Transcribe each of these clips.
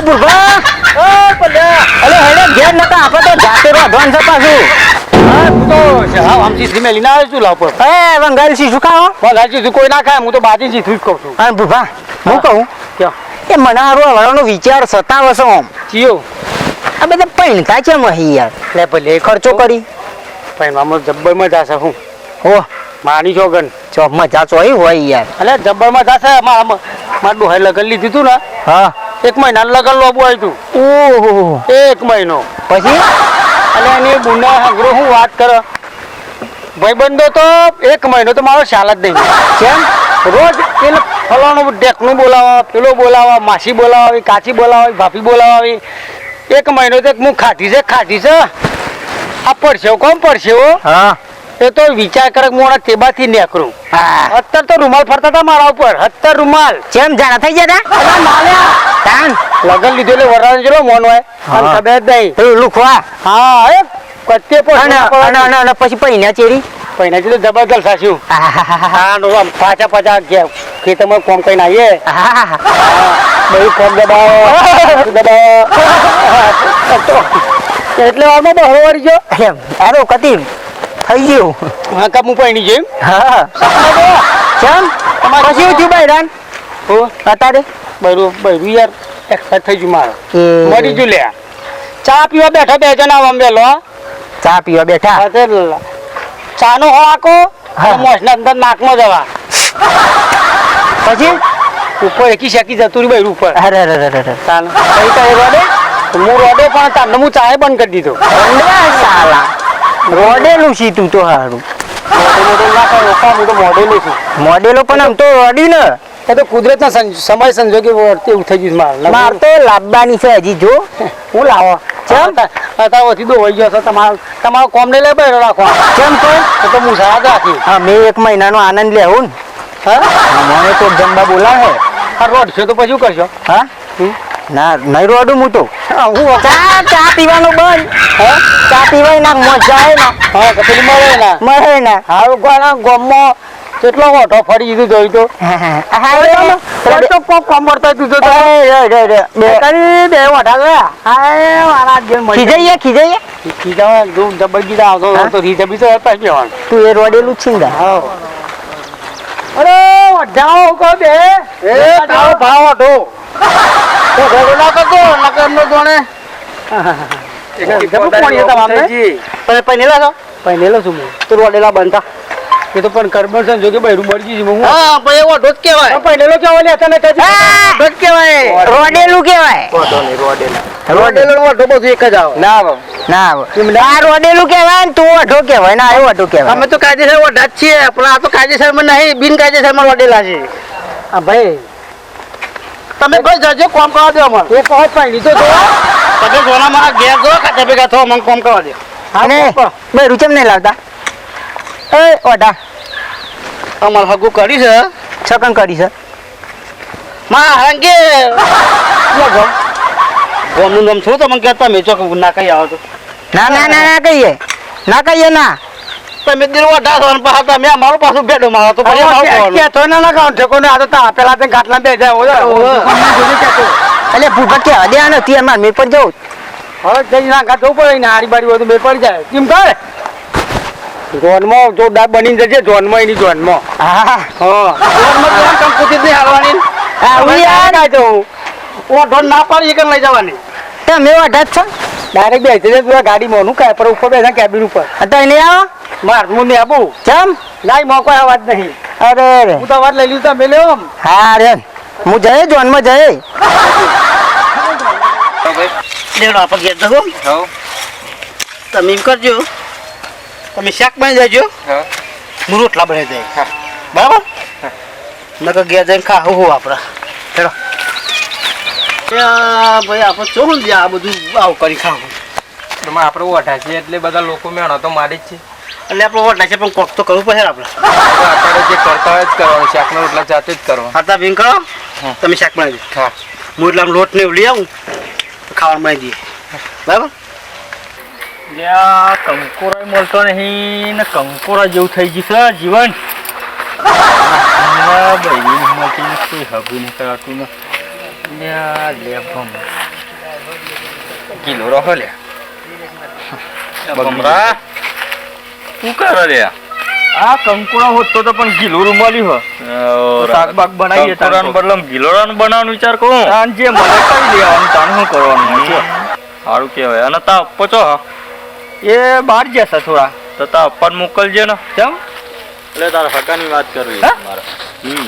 એ ભૂલભા ઓ ઘેર નતા આપણે તો જાતે રાધવાન છે પાછું. હું તો મેં લીના આવ્યો છું લાવ પર. એ વંગાલ સી શું ખાઓ વંગાલ કોઈ ના હું તો બાજી સી જ કહું છું. હા ભૂભા હું કહું? કે મને હારો વાળાનો વિચાર સતાવ છો આમ. ચિયો. આ બધા પૈણતા છે મહી યાર. લે ભલે ખર્ચો કરી. પૈણવામાં જબ્બર મજા છે હું. હો માની જોગન ચો જાચો આવી હોય યાર. અલે જબ્બરમાં જાશે મારા મારા ડોહાઈ લગન લીધું તું ને? હા. એક મહિના લગન લોબુ આવ્યું ઓહો. તું એક મહિનો. પછી? અને એની બુના હાંગરો હું વાત કરો? ભાઈબંધો તો એક મહિનો તો મારો ખ્યાલ જ નહીં. કેમ? રોજ પેલું ફલાણું ડેકનું બોલાવા પેલો બોલાવા માસી બોલાવી કાચી બોલાવી ભાભી બોલાવી. એક મહિનો તો હું ખાધી છે ખાધી છે. આ પડશે કોમ પડશે હા. એ તો વિચાર કરે મોડા હું તેબાથી નેકરું. હા. અત્યારે તો રૂમાલ ફરતા હતા મારા ઉપર. અત્યારે રૂમાલ. જેમ જાણા થઈ ગયા તા? તાન. લગન લીધો એટલે વરાણ જેલો મોન હોય. તબિયત. ખબર જ નહીં. પેલું લુખવા? હા એ કત્તે પણ અને અને અને પછી પૈના ચેરી? પૈના ચેરી જબરદસ્ત સાચું હા નો આમ પાછા પાછા ગયા તમે કોમ કઈ આવીએ. બહુ કોમ દબાવો. દબાવો. એટલે વારમાં બહરો જો એમ. આરો કતી થઈ ગયું. હા કાપ હું પૈણી જોઈ હા. કેમ? તમારે પછી થયું બૈરાન હો? અત્યારે? બરું બરું યાર એક્સપાયર થઈ ગયું મારો. મરી ગયું લે. ચા પીવા બેઠા બે જણા વેલો ચા પીવા બેઠા? ચા નો હો આકો. મોસના અંદર નાકમાં જવા. પછી? ઉપર એકી શેકી જતું રહ્યું બૈરું ઉપર. અરે અરે અરે અરે. તાન કઈ કઈ રોડે હું રોડે પણ તાન હું ચાય બંધ કરી દીધો. સાલા. રોડેલું છે તું તો હારું. હું મોડેલું છું મોડેલો પણ આમ તો રોડ્યું ને. એ તો કુદરતના સમય સંજોગે વર્તે એવું થઈ ગયું મારે માર તો લાવવાની છે હજી જો. હું લાવો. ચમ? અત્યારથી દો હોય ગયો છો. તમારો તમારો કોમ ને લે બેરો રાખો. કેમ તો? તો હું સારા રાખી. હા મેં એક મહિનાનો આનંદ લેવું ને. હા? હા, મને તો જમવા બોલાવે. આ રોડ છે તો પછી કરશો? હા? ના નહીં રોડું હું તો હા, હું ચા ચા પીવાનું બંધ. હે? ચા પીવાય ના મજા આવે ના. હા તો મળે ના મળે ના. હારું ગોણા ગોમમાં કેટલો ઓઠો ફરી દીધું જોઈ તો. હા તો કોક કોમ મળતા દીધું તો. બે. કરી બે ઓઠા ગયા હાય મારા જે મળી ખીજાઈએ ખીજાઈએ? ખીજાવા જો જબર ગીતા આવતો તો રીત બી હતા પાછી બેવાનું તું એ રોડેલું છે ને હા. અરે વઢાઓ કો બે. એ તારો ભાવ ઓઠો તો ભેગો ના કરતો નકર નો જોણે જબર કોણ હતા મામને તમે પહેનેલા છો? પહેનેલો છું હું. તો રોડેલા બનતા. એ તો પણ કર્મ છે જો કે બૈરું છે હું હા ભાઈ એવો ઢોધ કહેવાય. પહેનેલો કેવો ને તને ઢોધ કહેવાય. રોડેલું કહેવાય. રોડેલો. ઓઠો બધું એક જ આવે. ના ના આ રોડેલું કહેવાય ને તું અઢો કહેવાય. ના અઢો કહેવાય. અમે તો કાયદેસર ઓઢા જ છીએ પણ આ તો કાયદેસરમાં નહીં બિન કાયદેસરમાં રોડેલા છે. હા ભાઈ. તમે કોઈ જજો કોમ કરવા દો અમને એ કહો પાણી તો. તમે સોના મારા ઘેર જો કાચા ભેગા થો મને કોમ કરવા દે. અને બે રૂચમ નહીં લાવતા એ ઓડા અમાર હગુ કરી છે. છકન કરી છે. માં હરંગે ગમનું નામ છું તમે કહેતા મેં ચોક ના કઈ આવો તો. ના ના ના ના કહીએ. ના કહીએ ના. તમે દિલ ઓઢા ને પાછા તમે મારું પાછું બેડો મારો તો પછી મારું કહેવાનું. તો ના ના કહો ઠેકો આ તો તા પેલા તે ગાટલા બે જાય એટલે ભૂપત કે હદે આને તી અમાર મેં પણ જાઉં. હવે જઈ ના કાઢ ઉપર ને હારી બારી હોય તો બે પડી જાય. કેમ કરે. જોનમાં જોરદાર બની જશે જોનમાં એની જોનમાં હા. હા. જોનમાં તો આમ કંકુતી જ નહીં હાલવાની. ઉઈ આ. જવું ઓ ના પાડી એક લઈ જવાની. તમે ઓઢા જ છો? ડાયરેક્ટ બેસી જાય તું ગાડીમાં હું કાય પર ઉપર બેસા કેબિન ઉપર. અત્યારે નહીં આવો. માર હું નહીં આપું. ચમ? લાઈ મોકો અવાજ નહીં. અરે રે હું તો અવાજ લઈ લીધું તમે લ્યો આમ હા રે. હું જઈએ જોનમાં જઈએ લેવડો આપણે ઘેર જશો તમે એમ કરજો. તમે શાક બની જજો હું રોટલા બની જાય બરાબર? નકર ઘેર જઈને ખાવું હું આપણા. હેડો. ત્યાં ભાઈ આપણે ચોરું આ બધું આવું કરી ખાવું. એમાં આપણે ઓઠા છીએ એટલે બધા લોકો મેણો તો મારી જ છે. એટલે આપણે ઓઠા છે પણ કોક તો કરવું પડે આપણે અત્યારે જે કરતા હોય જ કરવાનું શાકનો રોટલા જાતે જ કરવા હતા ભીંગ કરો. હા. તમે શાક બનાવી હા. હું એટલે આમ લોટ ને એવું લઈ આવું ખાવાનું બનાવી દઈએ. બરાબર? લ્યા કંકોરો મળતો નહીં ને કંકોરા જેવું થઈ ગયું છે જીવન. બહેરી મળતી નથી કોઈ હગું ને કિલો રહો લે. બમરા શું કરે રે? આ કંકુડા હોત તો તો પણ ગીલો રૂમાલી હો શાક બાક બનાવીએ તાન તો. બદલમ ગિલોરાનું બનાવવાનું વિચાર કરું? તાન જે મને કરી લેવાનું તાન શું કરવાનું? સારું કહેવાય. અને તા અપ્પો છો? એ બહાર જશે થોડા. તો તા અપ્પાને મોકલજે ને. કેમ? એટલે તારા હકાની વાત કરવી મારે. હમ.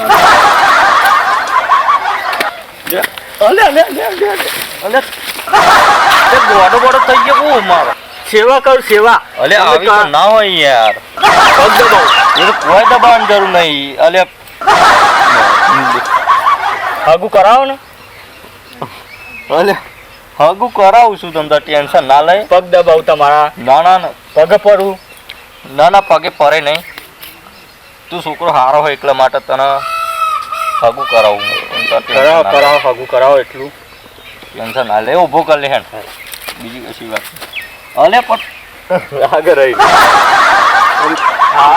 અલે અલે અલે અલે અલે. તે ગોડો ગોડો થઈ ગયો હું મારો. સેવા કર સેવા. અલે આવી તો ના હોય યાર. પગ દબાવ. એ તો કોઈ જરૂર નહીં. અલે. આગુ કરાવો ને. અલે હગું કરાવું છું તમને ટેન્શન ના લે. પગ દબાવ તમારા. ના ના પગ પડવું ના ના પગે પડે નહીં. તું છોકરો હારો હોય એટલા માટે તને હગું કરાવું. કરાવો કરાવો આગુ કરાવો એટલું. ટેન્શન ના લે ઊભો કર લે હેન બીજી કશી વાત. અલે પણ. આગળ રહી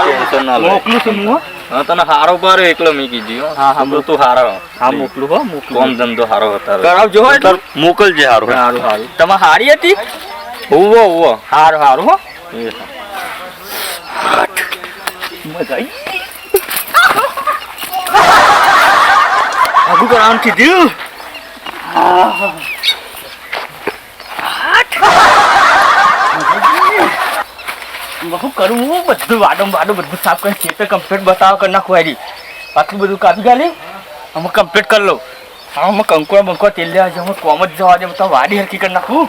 ટેન્શન ના લે. મોકલું છું હું હો. તને હારો પારે એકલો મેં કીધી હો. હા, હા, તું હારો. હા મોકલું હો મોકલું. કોમ ધંધો હારો હતા કરાવજો હો એટલે. મોકલજે હારો સારું સારું તમે હારી હતી? ઉવો ઉવો હારું હારું હો. એ હા. મજા આવી આગુ કરાવવાનું કીધું બહુ કરું હું બધું વાડો વાડો બધું સાફ કરી ખેતર કમ્પ્લીટ બતાવો કરી નાખું હારી આટલું બધું કાપી ગાલી અમે કમ્પ્લીટ કરી લઉં હા અમે કંકુડા બંકુડા તેલ લેવા જાઉં કોમ જ જવા દે તો વાડી હરકી કરી નાખું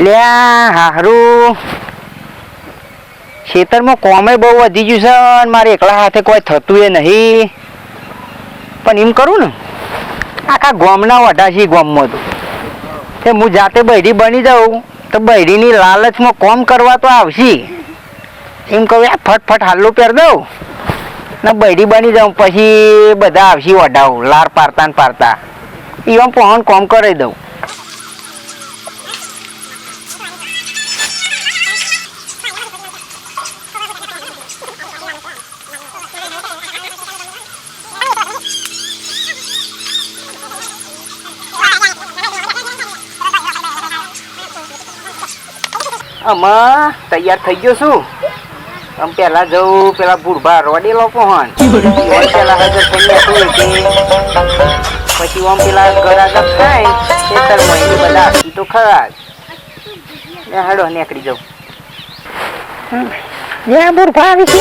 લે હારું ખેતરમાં કોમે બહુ વધી ગયું છે અને મારે એકલા હાથે કોઈ થતું એ નહીં. પણ એમ કરું ને, આખા ગોમના વઢા છે ગોમમાં તો. તે હું જાતે બૈરી બની જાઉં, તો બૈરીની લાલચમાં કોમ કરવા તો આવશે. એમ કહું, આ ફટફટ હાલ્લું પહેર દઉં ને બૈરી બની જાઉં, પછી બધા આવશે વઢાવું લાર પારતા ને પારતા એવા પહોંચ કોમ કરી દઉં. આમાં તૈયાર થઈ ગયો છું. આમ પેલા જવું પેલા બુરભા લોકો હોન. પેલા હાજર કે પછી આમ પેલા ગરાગપ થાય એ બધા આખી તો ખરા જ. ને હાડો નીકળી જાઉં. જ્યાં બુરભા આવી છે?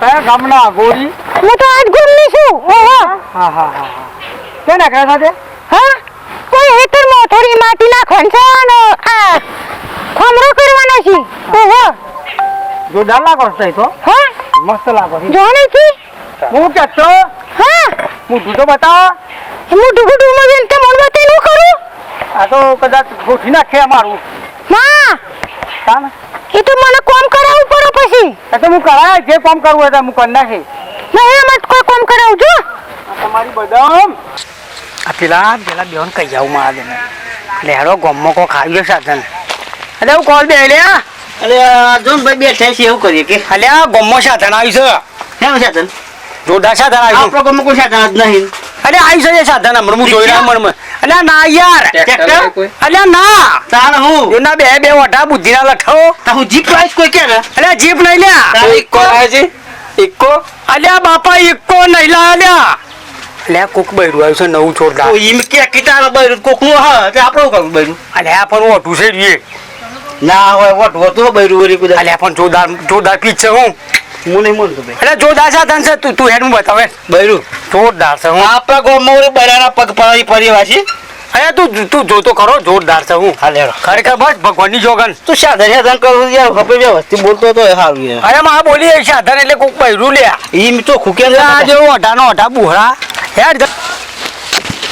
કયા ગામના ગોરી? હું તો આજ ગોરી છું. ઓહો. હા હા હા કેના કયા સાથે? હા? થોડી માટી ના અને આ ખમરો કરવાનો છે. ઓહો. જોરદાર લાગો છે તો? હા? મસ્ત લાગો છે. જોને છે? હું કે છો? હા. હું દૂધો બતાવો. હું ડુગુ ડુગુ માં તે મન બતાઈ નું કરું? આ તો કદાચ ગોઠી નાખે અમારું. ના. કામ? એ તો મને કોમ કરાવવું પડે પછી. એ તો હું કરાય જે કોમ કરવું હોય તો હું કરી નાખી નહીં મત કોઈ કોમ કરાવજો તમારી બદામ. આ પેલા પેલા બેન કહી આવું માં આવે એટલે હેડો ગમમાં કો ખાવ્યો સાધન. અરે હું કોલ બે લે? અરે જોન ભાઈ બેઠા છે એવું કરીએ કે. અલે આ ગમમાં સાધન આવ્યું છે. કેમ સાધન? જોરદાર સાધન આવ્યું આપણો ગમે કોઈ સાધન જ નહીં. અરે આવી છે સાધન હમણાં હું જોઈ રહ્યા મનમાં અલે ના યાર. ટ્રેક્ટર? અલે ના. તાર હું? એના બે બે વટા બુદ્ધિના લઠો તા હું જીપ લાવીશ કોઈ કે અલે જીપ નહીં લ્યા. તારે ઇક્કો લાવે છે? ઇક્કો અલે બાપા ઇક્કો નહીં લા લ્યા અલ્યા કોક બૈરું આવ્યું છે નવું જોરદાર. એમ કે કિતાર બૈરું કોકનું હા એટલે આપણું કરું બૈરું. અલ્યા પણ ઓટું છે રે ના હોય વટ હોતો બૈરું વરી કુદા. અલ્યા પણ જોરદાર જોરદાર પીચ છે હું. હું નહીં ભાઈ. અલ્યા જોરદાર સાધન છે તું તું હેડ હું બતાવે. બૈરું. જોરદાર છે હું. આપણા ગામમાં બૈરાના પગ પડી પરિવાર અરે તું તું જોતો ખરો જોરદાર છે હું. હાલે ખરેખર બસ ભગવાનની જોગન. તું સાધન સાધન કરું યાર હવે વ્યવસ્થિત બોલતો તો સારું અરે માં બોલી સાધન એટલે કોક બૈરું લે ઈમ તો ખૂકે જેવો અઢાનો અઢા બુહરા હેડ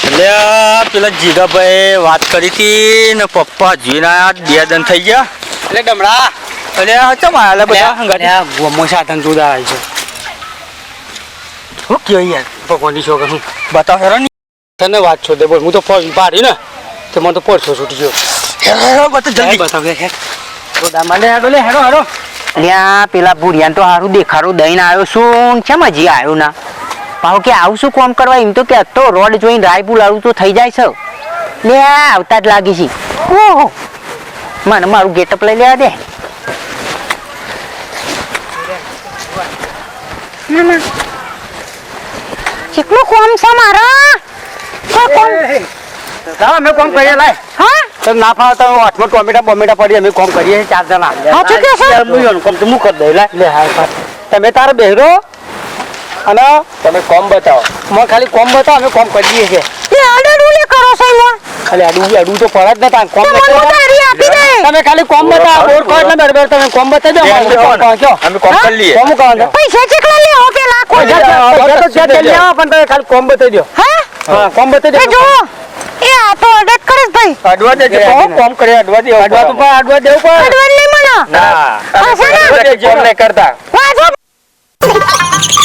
એટલે પેલા જીગાભાઈ વાત કરી હતી ને પપ્પા જીના બે દન થઈ ગયા. એટલે ડમડા એટલે ચમ આયા બધા? ગોમો સાધન જુદા આવે છે. હું કયો યાર ભગવાનની જોગન હું. બતાવો હેરો તને વાત છો દે બોલ હું તો ફોન પાડી ને તો મને તો પડશો છૂટી ગયો. જલ્દી. બતાવે હે ગોદામાં લે હેડો લે હેડો હેડો. લ્યા પેલા ભૂરિયાને તો સારું દેખાડું દઈને આવ્યો શું કેમ હજી આવ્યો ના? પાહો કે આવું શું કોમ કરવા? એમ તો કે તો રોડ જોઈને રાયપુર આવું તો થઈ જાય છે. લે આવતા જ લાગી છે. ઓહો. મને મારું ગેટઅપ લઈ લેવા દે. કેટલું કોમ છે મારા? અમે કોમ કરીએ લાય. હા? તો ના ફાવે તો હાથમાં ટોમેટા બોમેટા પડી અમે કોમ કરીએ ચાર જણા. સાચું કે છે? હું કોમ તો હું કરી દઉં લે હા તમે તારે બેહરો અને તમે કોમ બતાવો. મને ખાલી કોમ બતાવો અમે કોમ કરીએ છીએ. એ આડેડું લે કરો છો ખાલી તો પડે જ નતા કોમ બતાવો. દે. તમે ખાલી કોમ બતાવો બોર બરાબર તમે કોમ બતાવી દો અમારે કોમ કયો? અમે કોમ કરી લઈએ. કોમ કહો પૈસા ચેકલા લે હો પેલા? પૈસા તો- પણ તમે ખાલી કોમ બતાવી દો. હા? હા કોમ બતાવી એ દો જો એ આ તો અડટ કરે ભાઈ. અડવા દેજો એ કોમ કરે અડવા દે અડવા તો પણ અડવા દેવું નહીં મને ના. કરતા. વાજો